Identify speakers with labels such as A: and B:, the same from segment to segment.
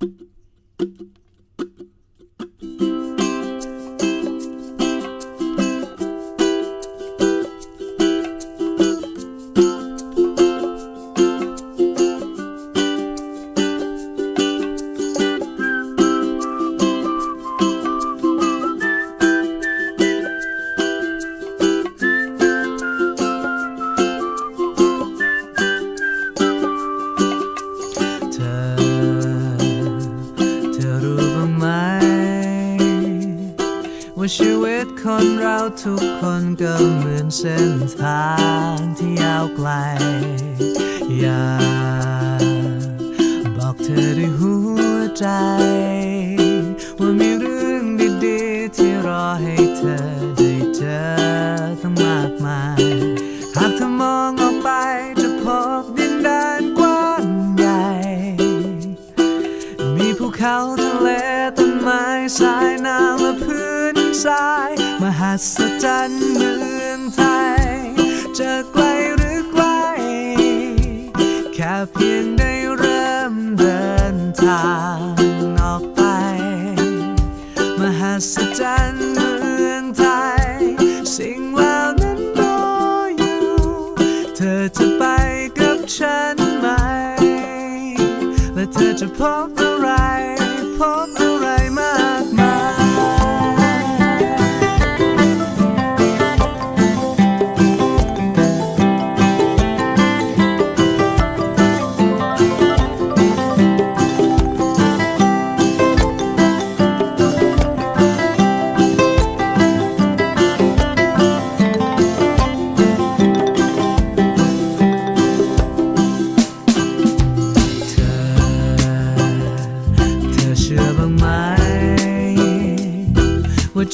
A: Thank you. ตคนเราทุกคนก็เหมือนเส้นทางที่ยาวไกล อยากบอกเธอด้วยหัวใจ ว่ามีเรื่องดีๆ ที่รอให้เธอได้เจอตั้งมากมาย หากเธอมองออกไปจะพบดินแดนกว้างใหญ่ มีภูเขาทะเลต้นไม้สายน้ำและพื้นทราย หัศจรรย์เมืองไทย จะไกลหรือไกล แค่เพียงได้เริ่มเดินทางออกไป มหัศจรรย์เมืองไทย สิ่งเหล่านั้นรออยู่ เธอจะไปกับฉันไหม และเธอจะพบ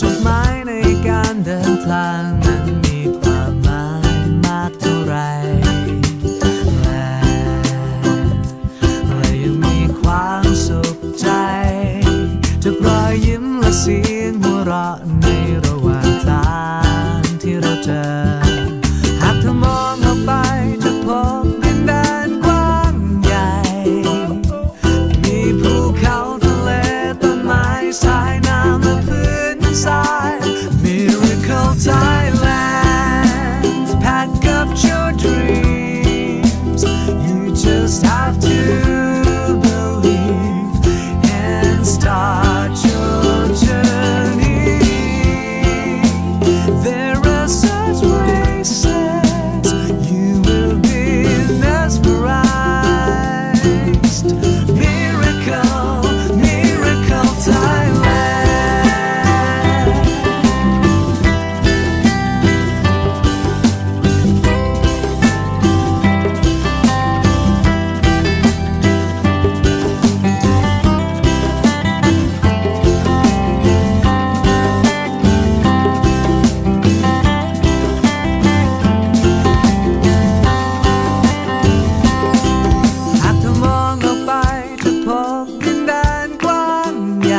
A: จุดหมายในการเดินทางนั้นมีความหมายมากเท่าไรและและยังมีความสุขใจจากรอยยิ้มและเสียงหัวเราะในระหว่างทางที่เราเจอ time.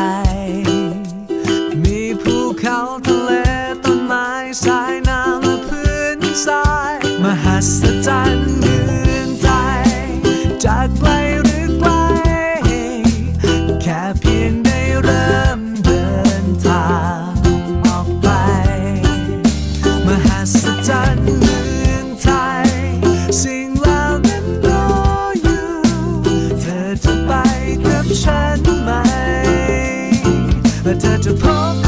A: า และ